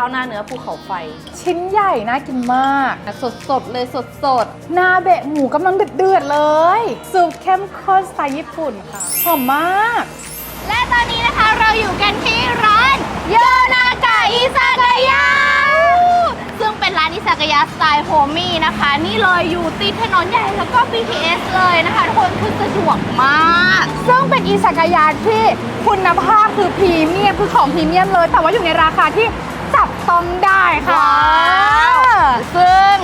ข้าวหน้าเนื้อภูเขาไฟ ชิ้นใหญ่น่ากินมาก สดสดๆเลยสดสดนาเบะหมูกำลังเดือดๆเลยซุปเข้มข้นสไตล์ญี่ปุ่นค่ะ หอมมาก และตอนนี้นะคะเราอยู่กันที่ร้านโยนากะอิซากายะซึ่งเป็นร้านอิซากายะสไตล์โฮมี่นะคะ นี่เลยอยู่ติดถนนใหญ่แล้วก็ BTS เลยนะคะทุกคนคือสะดวกมาก ซึ่งเป็นอิซากายะที่คุณภาพคือพรีเมียมคือของพรีเมียมเลย แต่ว่าอยู่ในราคาที่ จับต้องได้ค่ะว้าวซึ่ง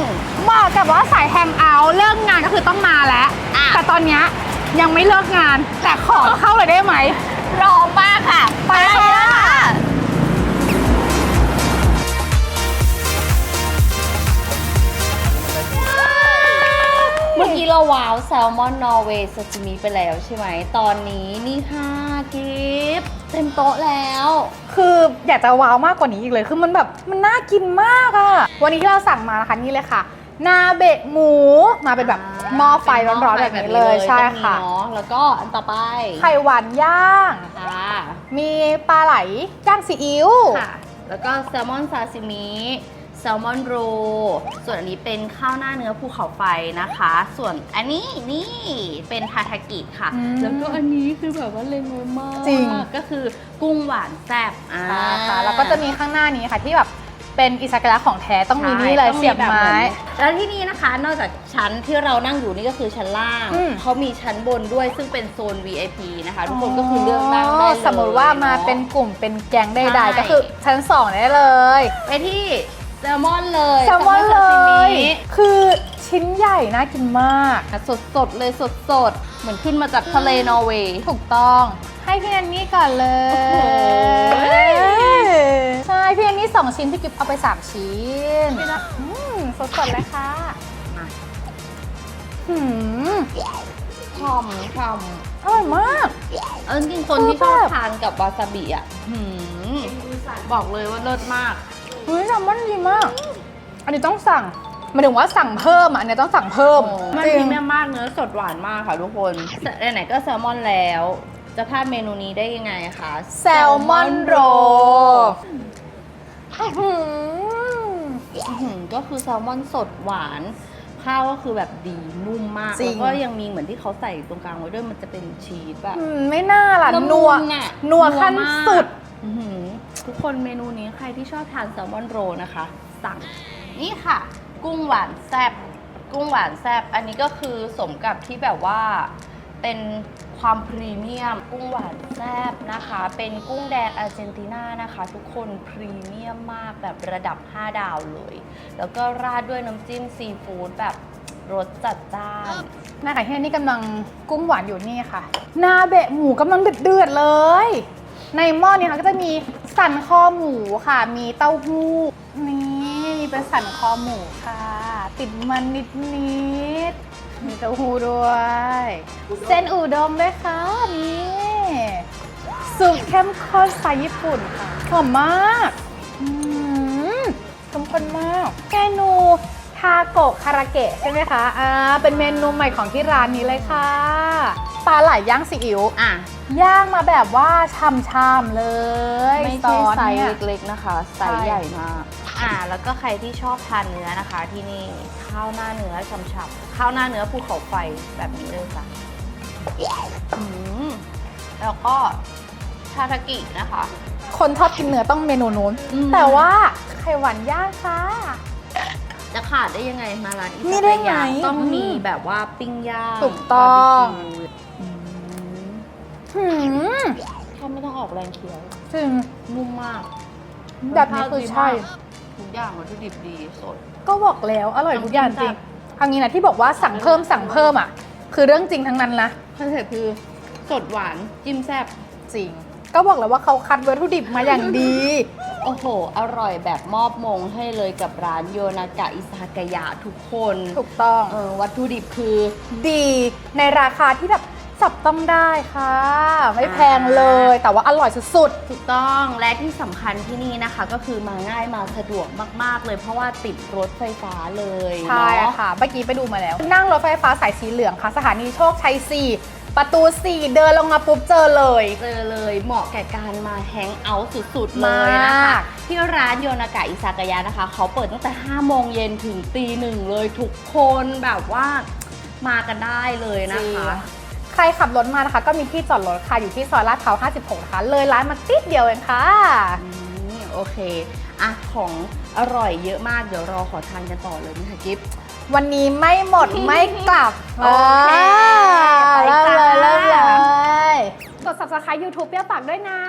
เหมาะกับว่าสายแฮงเอาท์เลิกงานก็คือต้องมาแล้ว อะ แต่ตอนเนี้ยยังไม่เลิกงาน แต่ขอเข้าเลยได้ไหมรอมากค่ะ ไปค่ะเลยค่ะ เมื่อกี้เราว้าวแซลมอนนอร์เวย์ซาชิมิไปแล้วใช่ไหม ตอนนี้นี่ค่ะกิฟต์ เต็มโต๊ะแล้ว คืออยากจะว้าวมากกว่านี้อีกเลย คือมันแบบมันน่ากินมากอะวันนี้ที่เราสั่งมานะคะนี่เลยค่ะ นาเบะหมู มาเป็นแบบหม้อไฟร้อนๆแบบนี้เลยใช่ค่ะต้องมีเนาะแล้วก็อันต่อไปไข่หวานย่าง ค่ะ มีปลาไหลย่างซีอิ๊วค่ะแล้วก็แซลมอนซาซิมิแซลมอนโร ส่วนอันนี้เป็นข้าวหน้าเนื้อภูเขาไฟนะคะ ส่วนอันนี้นี่เป็นทาทากิค่ะ อืม แล้วก็อันนี้คือแบบว่าเล็งไว้มากจริง ก็คือกุ้งหวานแซ่บอ่าค่ะแล้วก็จะมีข้างหน้านี้ค่ะที่แบบเป็นอิซากายะของแท้ต้องมีนี่เลยใช่เสียบต้องไม้แบบเหอนแล้วที่นี่นะคะ นอกจากชั้นที่เรานั่งอยู่นี่ก็คือชั้นล่าง อืม เขามีชั้นบนด้วยซึ่งเป็นโซน VIP นะคะ ทุกคนก็คือเลือกนั่งได้เลยสมมติว่ามาอะเป็นกลุ่มเป็นแก๊งใดใช่ ๆก็คือชั้นสองได้เลย ไปที่แซลมอนเลยแซลมอนเลซาซิมิยคือชิ้นใหญ่น่ากินมาก สดสดๆเลยสดสดๆเหมือนขึ้นมาจากทะเลนอร์เวย์ ถูกต้อง ให้พี่แอนนี่ก่อนเลยโอ้โหใช่ พี่แอนนี่สองชิ้น พี่กิฟเอาไปสามชิ้นอืมสดๆเลยค่ะมาหืมหอมหอมอร่อยมาก เออจริงๆคนที่ชคืออบแบบทานกับวาซาบิอะหืมบอกเลยว่าเลิศมาก เฮ้ยแซลมอนดีมาก อันนี้ต้องสั่งหมายถึงว่าสั่งเพิ่มอะอันนี้ต้องสั่งเพิ่มมันจพริรีงเมียมมากเนื้อสดหวานมากค่ะทุกคนไหนๆก็แซลมอนแล้ว จะพลาดเมนูนี้ได้ยังไงคะแซลมอนโรอื้อหือ อื้อหือก็คือแซลมอนสดหวาน ข้าวก็คือแบบดีนุ่มมาก จริแล้งวก็ยังมีเหมือนที่เขาใส่ตรงกลางไว้ด้วยมันจะเป็นชีสแบบอืมไม่น่าล่ะละมุนัวอะนัวขั้นมาก สุดอื้อหือ ทุกคนเมนูนี้ใครที่ชอบทานแซลมอนโรนะคะ สั่งนี่ค่ะ กุ้งหวานแซบกุ้งหวานแซบอันนี้ก็คือสมกับที่แบบว่าเป็นความพรีเมียม กุ้งหวานแซบนะคะ เป็นกุ้งแดงอาร์เจนตินานะคะ ทุกคนพรีเมียมมากแบบระดับ 5 ดาวเลย แล้วก็ราดด้วยน้ำจิ้มซีฟู้ดแบบรสจัดจ้านแม่ไก่ที่นี่กำลังกุ้งหวานอยู่นี่ค่ะ นาเบะหมูกำลังเดือดๆเลย ในหม้อนี้ค่ะก็จะมีสันคอหมูค่ะ มีเต้าหู้นี่มีเป็นสันคอหมูค่ะ ติดมันนิดๆมีเต้าหู้ด้วย เส้นอูด้งด้วยค่ะนี่ซุปเข้มข้นสไตล์ญี่ปุ่นค่ะหอมมากอืมเข้มข้นมากเมนู ทาโกะคาราเกะใช่ไหมคะอ่าเป็นเมนูใหม่ของที่ร้านนี้เลยค่ะปลาไหลย่างซีอิ๊วอะย่างมาแบบว่าช่ำๆเลยไม่ซใช่อสไซส์เนี่ยเล็กๆนะคะไซใช่ส์ใหญ่มากอ่าแล้วก็ใครที่ชอบทานเนื้อนะคะ ที่นี่ข้าวหน้าเนื้อฉ่ำๆข้าวหน้าเนื้อภูเขาไฟแบบนี้เลยจ้ะอืมแล้วก็ทาทากินะคะ คนชอบกินเนื้อต้องเมนูนู้นอืมแต่ว่าไข่หวานย่างค่ะ จะขาดได้ยังไไงมาร้านอินี่ซาได้กาไงยะต้องมีอืมแบบว่าปิ้งย่างถูกต้อง บาร์บีคิวอืมหืมแค่ไม่ต้องออกแรงเคี้ยวจริง นุ่มมากแบบนี้คือใช่ ทุกอย่างวัตถุดิบดีสด ก็บอกแล้วอร่อยทุกอย่างจริงน้ำจิ้มจัดเอางี้นะที่บอกว่าสั่งเพิ่มสั่งเพิ่มอะ คือเรื่องจริงทั้งนั้นนะ คอนเซ็ปต์คือสดหวานจิ้มแซ่บจริง ก็บอกแล้วว่าเขาคัดวัตถุดิบมาอย่างดี โอ้โห อร่อยแบบมอบมงให้เลยกับร้านโยนากะอิซากายะทุกคน ถูกต้อง เออวัตถุดิบคือ ดีในราคาที่แบบ จับต้องได้ค่ะ ไม่แพงเลย แต่ว่าอร่อยสุดถูกต้องและที่สำคัญที่นี่นะคะ ก็คือมาง่ายมาสะดวกมาก ๆ เลยเพราะว่าติดรถไฟฟ้าเลยๆ ใช่เนาะ ค่ะ เมื่อกี้ไปดูมาแล้ว นั่งรถไฟฟ้าสายสีเหลืองค่ะ สถานีโชคชัย 4 ประตู 4 เดินลงมาปุ๊บเจอเลย เจอเลยเหมาะแก่การมาแฮงเอาท์สุดๆเลยนะคะมากที่ร้านโยนากะอิซากายะนะคะ เขาเปิดตั้งแต่ 5 โมงเย็นถึงตีหนึ่งเลยทุกคนแบบว่ามากันได้เลยนะคะ ใครขับรถมานะคะ ก็มีที่จอดรถค่ะอยู่ที่ซอยลาดพร้าว56 นะคะ เลยร้านมาติดเดียวเองค่ะอืมโอเคอะของอร่อยเยอะมาก เดี๋ยวรอขอทานกันต่อเลยนะคะกิฟต์วันนี้ไม่หมด ไม่กลับโอเคอ่าไปเริ่มจ้าเลยเริ่มเลยกด subscribe YouTube เปรี้ยวปากด้วยนะ